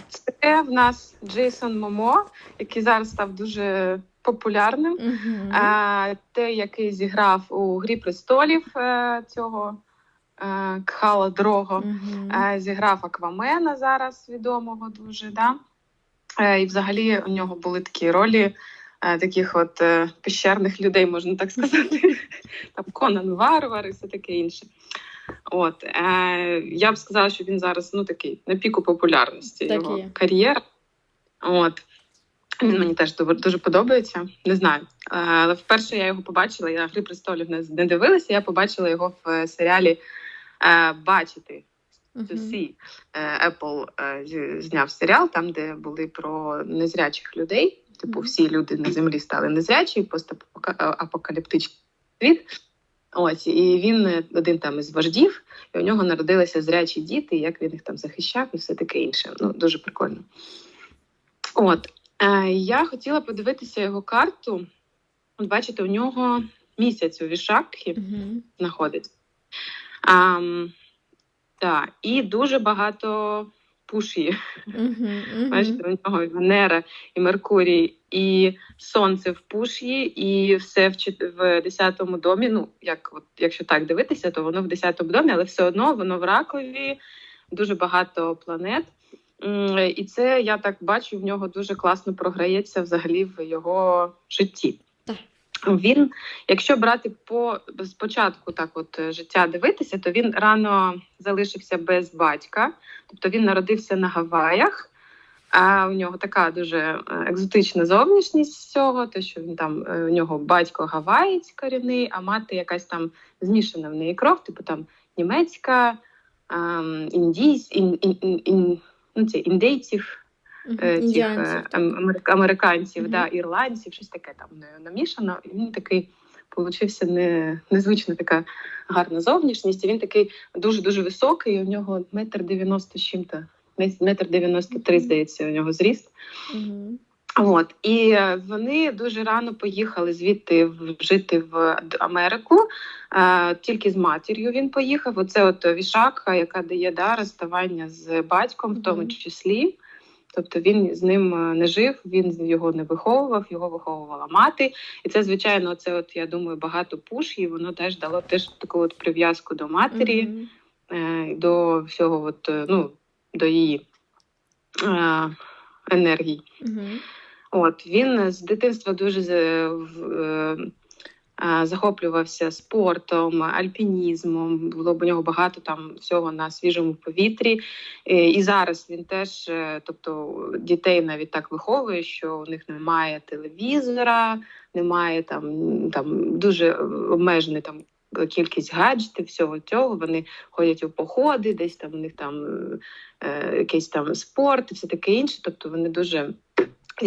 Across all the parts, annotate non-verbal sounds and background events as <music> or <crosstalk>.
це в нас Джейсон Момо, який зараз став дуже популярним. Мгм. Е, Те, який зіграв у Грі престолів е, цього е, Кхала Дрого. Е, Зіграв Аквамена зараз відомого дуже. Да? Е, І взагалі у нього були такі ролі таких от пещерних людей, можна так сказати. <laughs> Там Конан Варвар і все таке інше. От е, я б сказала, що він зараз ну такий на піку популярності Так його є. кар'єри. От він мені теж дуже, подобається. Не знаю. Е, Але вперше я його побачила. Я гри престолів не, дивилася. Я побачила його в е, серіалі е, Бачити see. Е, Apple зняв серіал, там, де були про незрячих людей. Типу, всі люди на землі стали незрячі, постапокаліптичний світ. Ось, і він е, один там із вождів, і у нього народилися зрячі діти, як він їх там захищав і все таке інше. Ну, дуже прикольно. От. Е, я хотіла подивитися його карту. От бачите, у нього місяць у Вішакхі Мгм. знаходиться. А, так, і дуже багато пуші. Бачите, у нього і Венера, і Меркурій, і Сонце в пуші, і все в, в 10-му домі. Ну, як, от, якщо так дивитися, то воно в 10-му домі, але все одно воно в ракові, дуже багато планет. І це я так бачу, в нього дуже класно програється взагалі в його житті. Він, якщо брати по спочатку так, от е, життя дивитися, то він рано залишився без батька, тобто він народився на Гаваях. А у нього така дуже е, екзотична зовнішність з цього, те, що він там е, у нього батько гаваєць корінний, а мати якась там змішана в неї кров, типу там німецька, ем, індійсь, ін, ін, ін, ін, ну, це, індейців, цих е, ам- америк- американців, да, ірландців, щось таке там е, намішано. І він такий получився не, незвична така гарна зовнішність. І він такий дуже дуже високий. У нього метр дев'яносто чим-то. Метр дев'яносто три, здається, у нього зріст. От і е, вони дуже рано поїхали звідти жити в Америку. Е, тільки з матір'ю він поїхав. Оце от вішака, яка дає да, розставання з батьком, в тому числі. Тобто він з ним е, не жив, він його не виховував, його виховувала мати. І це, звичайно, це от я думаю, багато пуш, і воно теж дало теж таку от прив'язку до матері, Мгм. е, до всього, от, е, ну, до її е, енергії. Мгм. От він з дитинства дуже захоплювався спортом, альпінізмом. Було б у нього багато там всього на свіжому повітрі. Е, І зараз він теж, е, тобто дітей навіть так виховує, що у них немає телевізора, немає там, там дуже обмежений там. Кількість гаджетів, всього цього вони ходять у походи, десь там у них там е, якийсь там спорт і все таке інше. Тобто вони дуже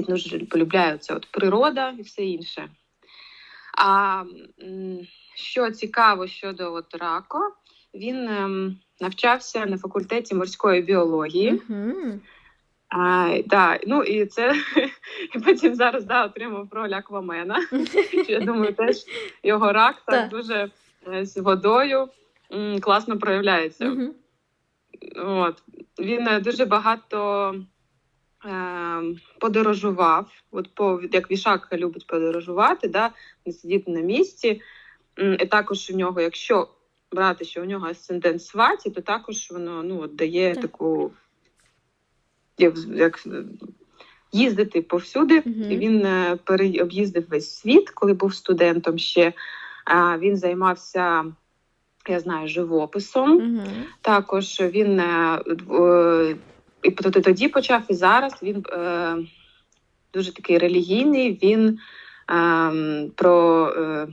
дуже полюбляє це от природа і все інше. А що цікаво щодо от рако, він ем, навчався на факультеті морської біології. Мгм. А, да, ну і це <laughs> і потім зараз да, отримав роль Аквамена. Я думаю, теж його рак так дуже е, з водою класно проявляється. От. Він е, дуже багато подорожував. От по, як Вішак любить подорожувати, да? не сидіти на місці. І також у нього, якщо брати, що у нього асцендент сваті, то також воно ну, от дає Так. таку як, як їздити повсюди. Мгм. І він е, пере- об'їздив весь світ, коли був студентом ще. А, Він займався, я знаю, живописом. Мгм. Також він е, е, і тоді почав, і зараз він е, дуже такий релігійний. Він е, про е,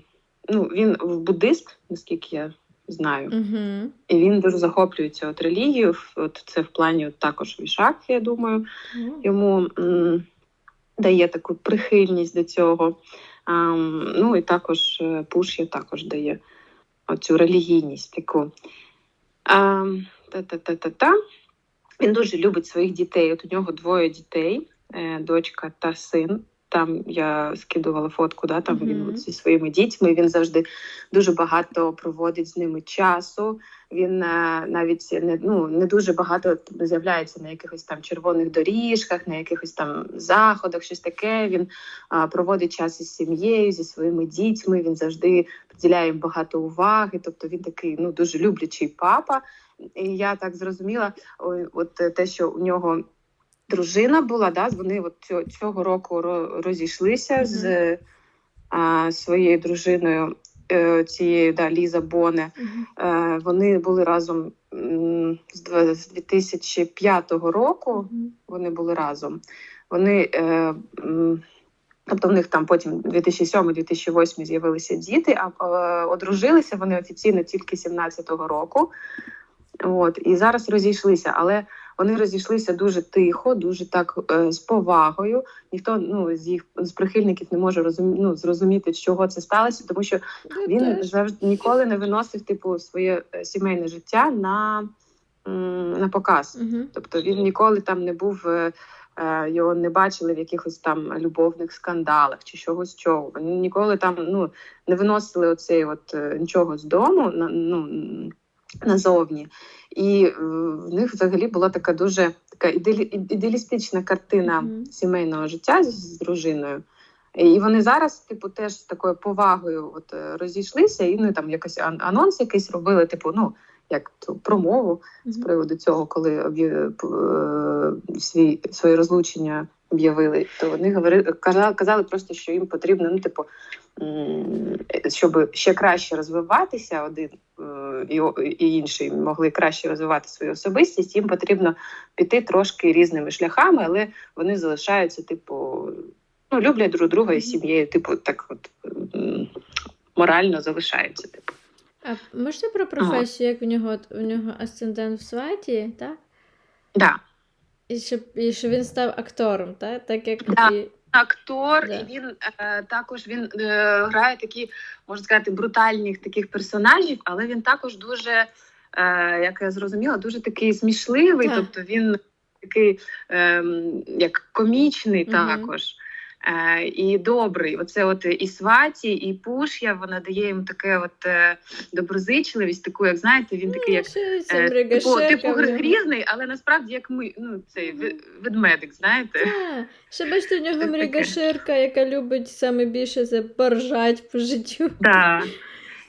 ну, він буддист, наскільки я знаю, Мгм. і він дуже захоплюється от релігією. От це в плані от також вішак, я думаю, Ну, йому м, дає таку прихильність до цього. Ам, ну і також е, Пуш'я також дає оцю релігійність таку. Ам, Та-та-та-та-та. Він дуже любить своїх дітей. От у нього двоє дітей, е, дочка та син. Там я скидувала фотку, да, там він Мгм. от зі своїми дітьми. Він завжди дуже багато проводить з ними часу. Він е, навіть не ну не дуже багато з'являється на якихось там червоних доріжках, на якихось там заходах, щось таке. Він а, проводить час із сім'єю, зі своїми дітьми. Він завжди приділяє їм багато уваги. Тобто він такий ну дуже люблячий папа. І я так зрозуміла, от е, те, що у нього дружина була, да, вони от цього, цього року ро- розійшлися з а, своєю дружиною, е, цією да, Ліза Боне. Мгм. Е, вони були разом з 2005 року. Мгм. Вони були разом. Вони, е, тобто в них там потім 2007-2008 з'явилися діти, а е, одружилися вони офіційно тільки 17-го року. От, і зараз розійшлися, але вони розійшлися дуже тихо, дуже так е, з повагою. Ніхто ну, з їх з прихильників не може розумі, ну, зрозуміти, з чого це сталося, тому що він завжди ніколи не виносив типу своє е, сімейне життя на, на показ. Тобто він ніколи там не був, е, його не бачили в якихось там любовних скандалах чи чогось чого. Вони ніколи там ну, не виносили оцей от нічого з дому ну, назовні. І е, в них взагалі була така дуже така ідеалістична картина Мгм. сімейного життя з, з дружиною. І вони зараз, типу, теж з такою повагою от, е, розійшлися, і вони там якось ан- анонс якийсь робили, типу, ну, як ту промову з приводу цього, коли об'я- е, свій своє розлучення об'явили, то вони говорили, казали, казали просто, що їм потрібно, ну, типу, щоб ще краще розвиватися, один і, і інший могли краще розвивати свою особистість. Їм потрібно піти трошки різними шляхами, але вони залишаються, типу, ну, люблять друг друга і сім'єю, типу, так от морально залишаються. Типу. А можете про професію, як у нього у нього асцендент в сваті, так? Да. І що, і що він став актором, так? Так як Да. і... актор, yeah. і він е, також він е, грає такі, можна сказати, брутальних таких персонажів, але він також дуже, е, як я зрозуміла, дуже такий смішливий. Yeah. Тобто він такий е, як комічний Мгм. також. Е, і добрий, оце от і сваті, і пуш'я, вона дає йому таке от е, доброзичливість, таку, як знаєте, він такий, як е, типу, типу грізний, але насправді як ми, ну цей ве- ведмедик, знаєте. Так, ще бачите, у нього мрігаширка, яка любить саме більше це поржать по життю. Да.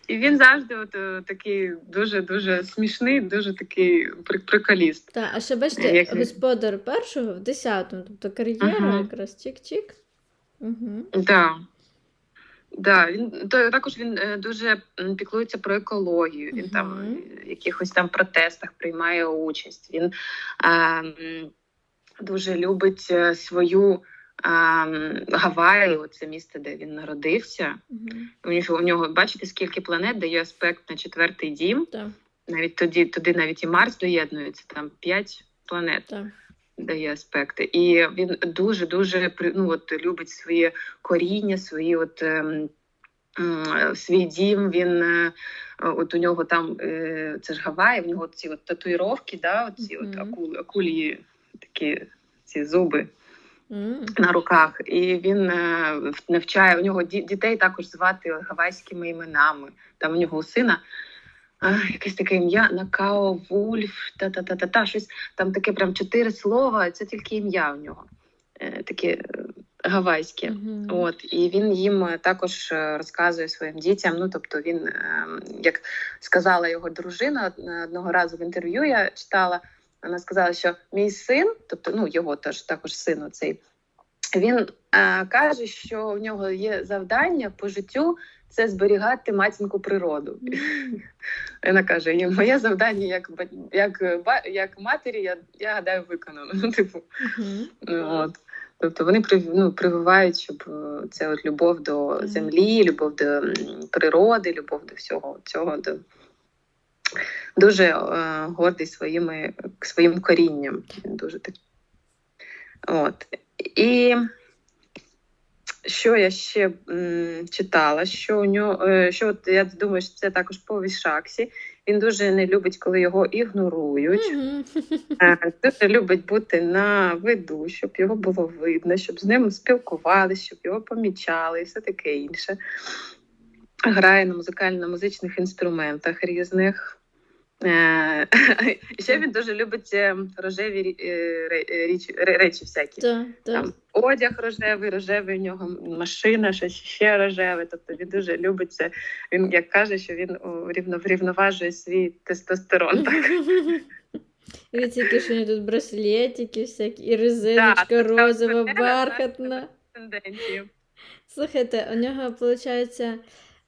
І він завжди от, такий дуже дуже смішний, дуже такий при- приколіст. Так, а ще бачите, Як господар першого в 10-му, тобто кар'єра Ага. якраз чик-чик. Угу. Да. Да, він то також він е, дуже піклується про екологію. Він там в якихось там протестах приймає участь. Він е, дуже любить е, свою е, м, Гаваї, це місце, де він народився. У нього, у нього бачите, скільки планет дає аспект на четвертий дім. Так, Навіть тоді туди навіть і Марс доєднується, там п'ять планет так. Дає аспекти. І він дуже дуже ну, от, любить своє коріння, свої от. ем, Свій дім, він е, от у нього там е, це ж Гаваї, в нього ці от татуїровки, да, оці от Мгм. акули, акулі такі ці зуби М. на руках. І він е, навчає у нього дітей також звати гавайськими іменами. Там у нього у сина а, якесь таке ім'я Накао Вульф, та-та-та-та-та, щось там таке прям чотири слова, це тільки ім'я в нього. Е, таке е, гавайське. Мгм. От і він їм е, також розказує своїм дітям. Ну тобто, він, як сказала його дружина одного разу в інтерв'ю, я читала. Вона сказала, що мій син, тобто ну його теж також син, оцей, він е, каже, що у нього є завдання по життю це зберігати матінку природу. Вона каже: моє завдання як як, як матері, я, я гадаю, виконано. Ну, типу. Ну, От. Тобто вони ну, прививають, щоб е, це от любов до землі, любов до природи, любов до всього цього. До... Дуже е, гордий своїми, своїм корінням. Дуже так. От. І що я ще м, читала, що у нього, е, що от, я думаю, що це також повість Шаксі. Він дуже не любить, коли його ігнорують. Е, Дуже любить бути на виду, щоб його було видно, щоб з ним спілкувалися, щоб його помічали і все таке інше. Грає на музикально-музичних інструментах різних. Е, І ще він дуже любить рожеві річ- речі всякі. Та. Там одяг рожевий, рожевий у нього машина, щось ще рожеве. Тобто він дуже любить це. Він як каже, що він рівно врівноважує свій тестостерон. Так. Від які ж у тут браслетики всякі, і резиночка це розова, бархатна. Слухайте, у нього виходить,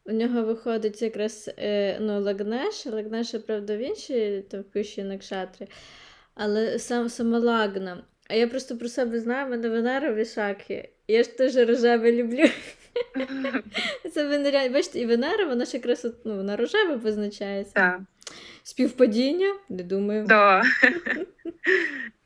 у нього виходить якраз е, ну, Лагнеш, Лагнеша, правда, в іншій там пиші Накшатрі, але сам сама Лагна. А я просто про себе знаю, в мене Венера в Вішакі. Я ж теж рожеве люблю. <laughs> Це Венеря... Бачите, і Венера, вона ж якраз ну, вона рожева позначається. Так. Співпадіння? Не думаю. Да.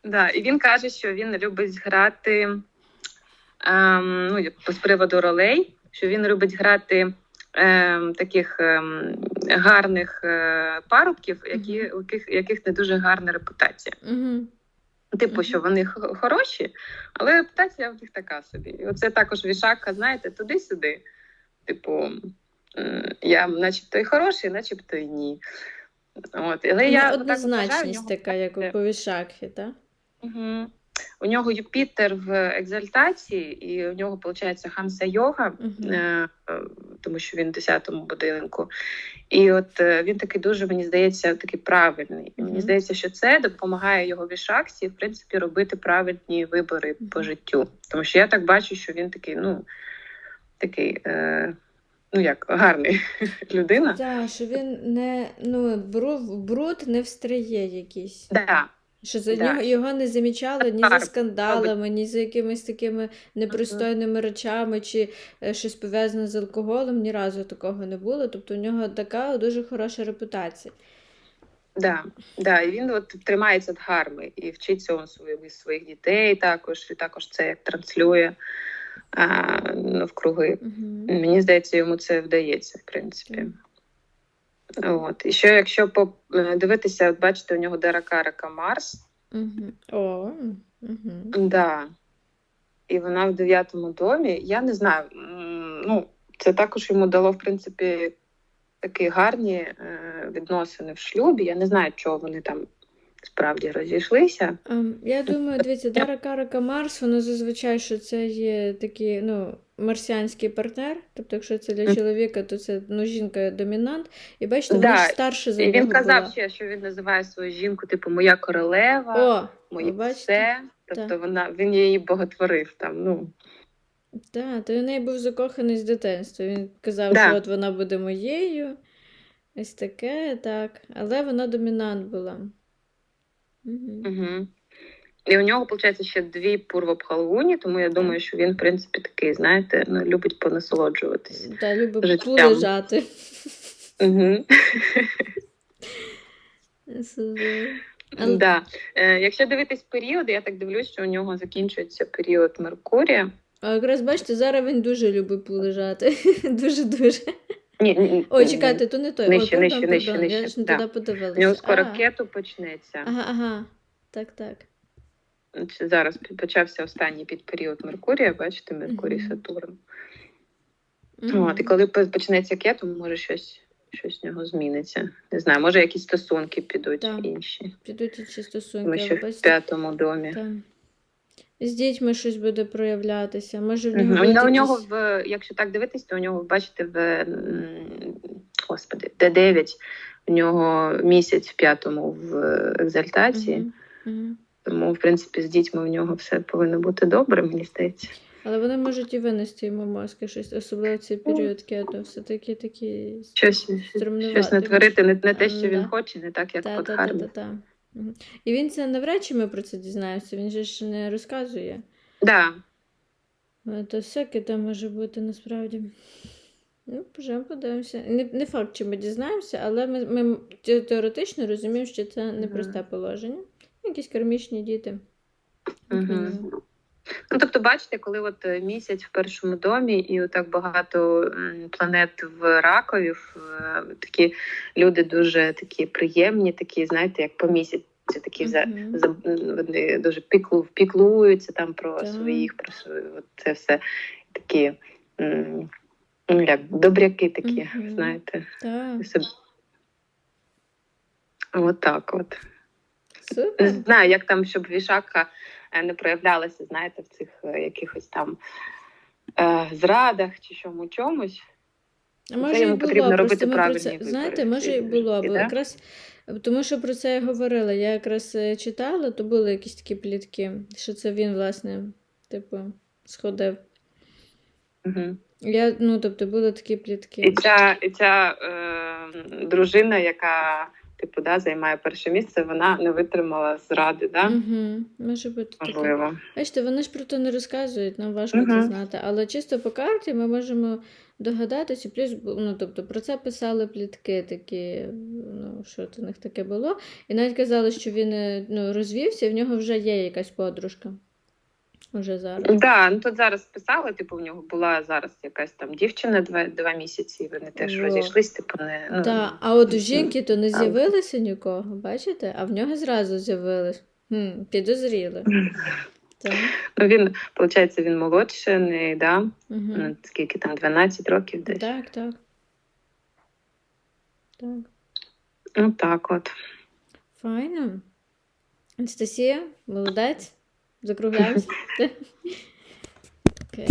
да. І він каже, що він любить грати ем, ну, з приводу ролей, що він любить грати ем, таких ем, гарних е, парубків, які, у яких, яких не дуже гарна репутація. Угу. Типу, що вони хороші, але репутація в них така собі. І оце також вішака, знаєте, туди-сюди. Типу, я начебто і хороший, начебто і ні. От. Але я вважаю, Однозначність така, як у Е. Повішакхі, так? Угу. У нього Юпітер в екзальтації, і у нього, виходить, Хамса йога, е, тому що він в 10-му будинку. І от е, він такий дуже, мені здається, такий правильний. І мені здається, що це допомагає його вішаксі, в принципі, робити правильні вибори по життю. Тому що я так бачу, що він такий, ну, такий, е, ну як, гарний <laughs> людина. Так, що він не ну, бру, бруд не встряє якийсь. Да. Що за Да. нього його не замічали ні за скандалами, ні за якимись такими непристойними речами, чи е, щось пов'язане з алкоголем, ні разу такого не було. Тобто у нього така дуже хороша репутація. Да, да, і він от тримається дхарми і вчиться он своїх, своїх дітей також, і також це як транслює а, навкруги. Угу. Мені здається, йому це вдається, в принципі. От. І ще якщо е, дивитися, от бачите, у нього Даракарака Марс, Угу. О, угу. да. і вона в дев'ятому домі. Я не знаю, ну, це також йому дало, в принципі, такі гарні е, відносини в шлюбі. Я не знаю, чого вони там справді розійшлися. Ем, Я думаю, дивіться, Дара Карака Марс, воно зазвичай, що це є такий, ну, марсіанський партнер. Тобто, якщо це для чоловіка, то це ну, жінка домінант. І бачите, вона Да, ж старша за І він казав була. ще, що він називає свою жінку, типу, моя королева, О, моє бачите? все. Тобто Так. вона він її боготворив там. Ну Так, то в неї був закоханий з дитинства. Він казав, Да. що от вона буде моєю. Ось таке, так. Але вона домінант була. Угу. угу. І у нього, виходить, ще дві пурвопхалгуні, тому я думаю, що він, в принципі, такий, знаєте, ну, любить понасолоджуватись. Та любить Життям. полежати. Угу. Да. Е, якщо дивитись періоди, я так дивлюсь, що у нього закінчується період Меркурія. А якраз бачите, зараз він дуже любить полежати. <laughs> Дуже-дуже. Ні, ні, ні, Ой, чекайте, то не той. Нижче, Ой, нижче, нижче, пардон, Я нижче, ж не да. туди У нього скоро кету почнеться. Ага, ага. Так, так. Зараз почався останній підперіод Меркурія, бачите, Меркурій. Сатурн. Мгм. От, і коли по- почнеться кету, може щось, щось в нього зміниться. Не знаю, може якісь стосунки підуть Так. інші. Підуть ці стосунки, що але в п'ятому домі. Так. З дітьми щось буде проявлятися. Може, в нього У, будуть у нього, в, якщо так дивитись, то у нього, бачите, в господи, Д9, у нього місяць в п'ятому в екзальтації. Мгм. Тому, в принципі, з дітьми у нього все повинно бути добре, мені здається. Але вони можуть і винести йому мозки, щось, особливо в цей період кету. Все-таки такі. Щось, щось натворити не, не те, що він хоче, не так, як Та, под та, та, та, та. І він це навряд чи ми про це дізнаємося, він же ж не розказує. Да. Е, То всяке там може бути насправді. Ну, поживемо, подивимося. Не, не факт, чи ми дізнаємося, але ми, ми теоретично розуміємо, що це непросте положення. Якісь кармічні діти. мінімум. Ну, тобто, бачите, коли от е, місяць в першому домі, і так багато планет в ракові, е, такі люди дуже такі приємні, такі, знаєте, як по місяці, такі за, за вони дуже піклу, піклуються там про Так. своїх, про своє, от це все такі. м, ну, Як добряки такі, Мгм. знаєте. Так. От так от. Не супер. знаю, як там, щоб вішака е, не проявлялася, знаєте, в цих е, якихось там е, зрадах чи чому чомусь. А може і йому потрібно було, робити про правильні це, вибори знаєте, може і було, бо да? якраз тому що про це я говорила. Я якраз е, читала, то були якісь такі плітки, що це він, власне, типу, сходив. Угу. Я, ну, тобто, були такі І плітки. ця, і ця е, дружина, яка типу, да, займає перше місце, вона не витримала зради, да? Угу, може бути можливо. Бачите, вони ж про то не розказують, нам важко це знати. Але чисто по карті ми можемо догадатися, плюс, ну, тобто, про це писали плітки такі, ну, що це у них таке було. І навіть казали, що він е, ну, розвівся, і в нього вже є якась подружка. Уже зараз. Да, ну тут зараз писали, типу, в нього була зараз якась там дівчина два, два місяці, і вони теж Во. розійшлись, типу, не. Ну, Так, а от у жінки то не з'явилося нікого, бачите? А в нього зразу з'явилось. Хм, підозріли. <laughs> Так. Ну, він, виходить, він молодший, да? Угу. Ну, скільки там, 12 років десь. Так, так. Так. Ну так от. Файно. Анастасія, молодець. Закругляємося. Окей.